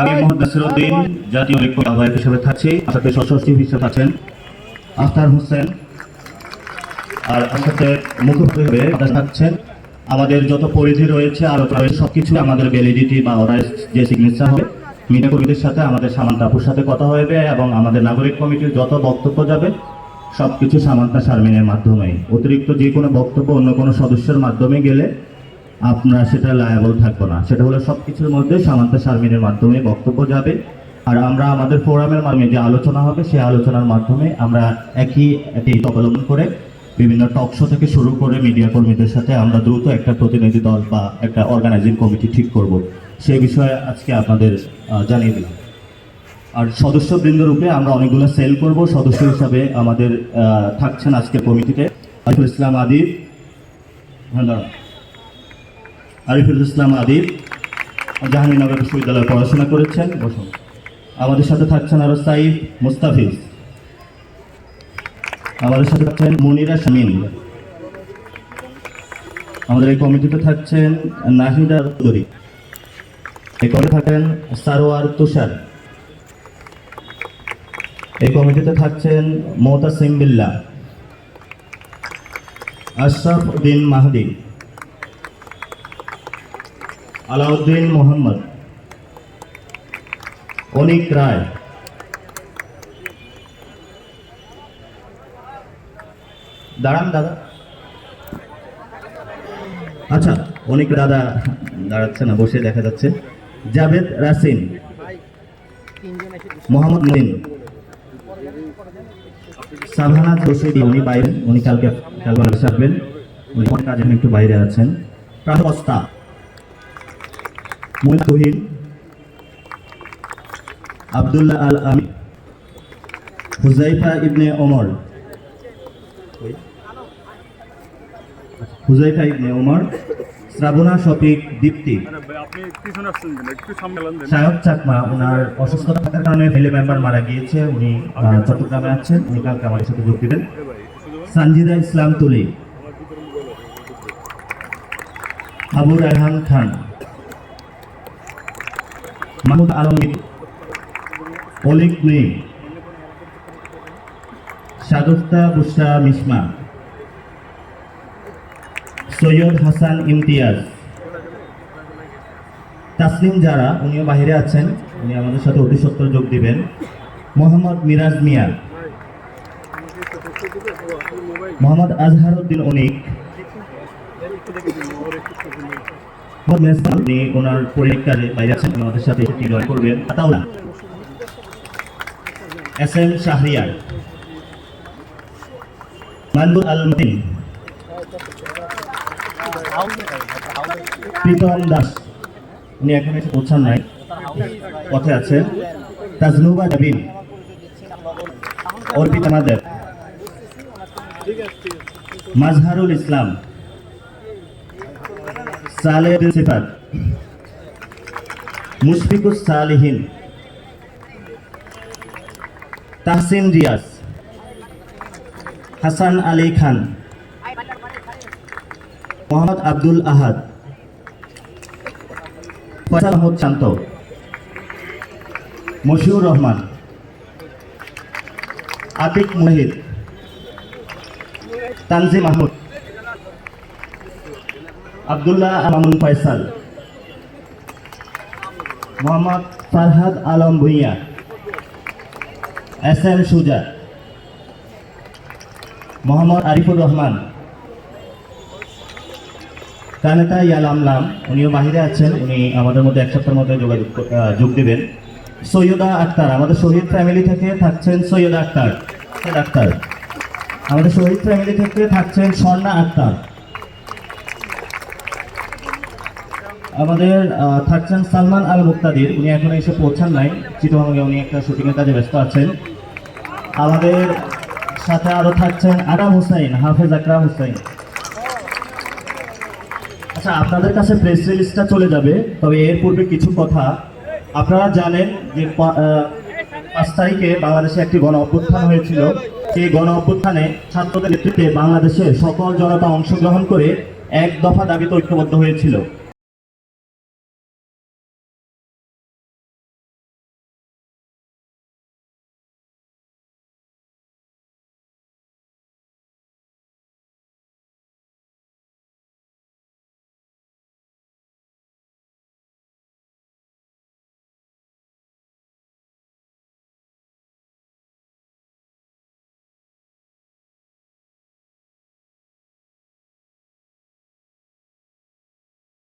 আমি মোহাম্মদ নাসিরউদ্দিন জাতীয় ঐক্য আহ্বায়ক হিসেবে থাকছি। সাথে সশস্ত্রী হিসেবে আছেন আখতার হোসেন। আর সাথে মুখোমুখি থাকছেন। আমাদের যত পরিধি রয়েছে আলোচনা রয়েছে সবকিছু আমাদের ভ্যালিডিটি বা ওরা যে সিগনেচার হবে মিডিয়া কর্মীদের সাথে আমাদের সামান আপুর সাথে কথা হবে এবং আমাদের নাগরিক কমিটির যত বক্তব্য যাবে, সবকিছু সামান্তা শারমিনের মাধ্যমে অতিরিক্ত যে কোনো বক্তব্য অন্য কোনো সদস্যের মাধ্যমে গেলে আপনারা সেটা লায়াবল থাকব না। সেটা হলো সব কিছুর মধ্যে সামান্তা শারমিনের মাধ্যমে বক্তব্য যাবে। আর আমরা আমাদের ফোরামের মাধ্যমে যে আলোচনা হবে, সেই আলোচনার মাধ্যমে আমরা একই একটি অবলম্বন করে বিভিন্ন টক শো থেকে শুরু করে মিডিয়া কর্মীদের সাথে আমরা দ্রুত একটা প্রতিনিধি দল বা একটা অর্গানাইজিং কমিটি ঠিক করব। সেই বিষয়ে আজকে আপনাদের জানিয়ে দিলাম। আর সদস্যবৃন্দ রূপে আমরা অনেকগুলো সেল করব। সদস্য হিসাবে আমাদের থাকছেন আজকে কমিটিতে আরিফুল ইসলাম আদিব। দাঁড়ান। আরিফুল ইসলাম আদিব জাহাঙ্গীরনগর বিশ্ববিদ্যালয়ে পড়াশোনা করেছেন। বসুন। আমাদের সাথে থাকছেন আরও সাইফ মুস্তাফিজ। আমাদের সাথে থাকছেন মনিরা শামিন আমাদের এই কমিটিতে থাকছেন নাহিদা চৌধুরী। এই কমিটি থাকেন সারোয়ার তুষার। এই কমিটিতে থাকছেন মোতাসিম বিল্লা। আশরাফ উদ্দিন মাহদি আলাউদ্দিন মোহাম্মদ, অনিক রায়, দাঁড়ান দাদা। আচ্ছা অনেক দাদা দাঁড়াচ্ছে না, বসে দেখা যাচ্ছে। জাভেদ রাসিন মোহাম্মদ মঈন সাভানা রশিদি উনি বাইরে, উনি কালকে কাল বাংলাদেশে আসবেন। উনি কাজে একটু বাইরে আছেন। প্রাহস্তা মুহিত তুহিন আবদুল্লাহ আল আমিন হুজাইফা ইবনে ওমর। হুজাইফা ইবনে ওমর, শ্রাবণা শফিক দীপ্তি। সায়ক চাকমা ওনার অসুস্থতা থাকার কারণে ফেলে মেম্বার মারা গিয়েছে, উনি চট্টগ্রামে আছেন, উনি কালকে আমাদের সাথে যোগ দিবেন। সানজিদা ইসলাম তুলি। আবু রায়হান খান। মাহমুদ আলমগীর, অলিক নেই শাগুফতা বুসরা মিসমা সৈয়দ হাসান ইমতিয়াজ, তাসলিম যারা, উনিও বাইরে আছেন, উনি আমাদের সাথে অতি সত্তর যোগ দিবেন। মোহাম্মদ মিরাজ মিয়া, মোহাম্মদ আজহারউদ্দিন অনিক ওনার বাইরে আছেন, আমাদের সাথে জয় করবেন। Ataullah S M Shahriar. Matin. Pritam Das. উনি এখন এসে পৌঁছান নাই, পথে আছেন। তাজনুবা নবীন অর্পিতা মাদের মাজহারুল ইসলাম। সালেহ সিফাত। মুশফিকুস সালিহিন। তাহসিন রিয়াজ। হাসান আলী খান। মোহাম্মদ আব্দুল আহাদ। ফয়সাল আহমদ শান্ত। মশিউর রহমান। আতিক মুহিদ তানজিম মাহমুদ আবদুল্লাহ মামুন ফয়সাল, মোহাম্মদ ফারহাদ আলম ভুইয়া, এস এম সুজা, মোহাম্মদ আরিফুর রহমান কানেতা ইয়ালামলাম উনিও বাহিরে আছেন, উনি আমাদের মধ্যে এক সপ্তাহের মধ্যে যোগাযোগ যোগ দেবেন। সৈয়দা আক্তার, আমাদের শহীদ ফ্যামিলি থেকে থাকছেন সৈয়দা আক্তার আক্তার। আমাদের শহীদ ফ্যামিলি থেকে থাকছেন স্বর্ণা আক্তার। আমাদের থাকছেন সালমান আল মুক্তাদির উনি এখন এসে পৌঁছান নাই। চিটগাঙ্গে উনি একটা শুটিংয়ের কাজে ব্যস্ত আছেন। আমাদের সাথে আরও থাকছেন আরাম হুসাইন, হাফেজ আকরাম হুসাইন। আচ্ছা আপনাদের কাছে প্রেস রিলিজটা চলে যাবে, তবে এর পূর্বে কিছু কথা। আপনারা জানেন যে পাঁচ তারিখে বাংলাদেশে একটি গণ অভ্যুত্থান হয়েছিল। সেই গণ অভ্যুত্থানে ছাত্রদের নেতৃত্বে বাংলাদেশের সকল জনতা অংশগ্রহণ করে এক দফা দাবিতে ঐক্যবদ্ধ হয়েছিল।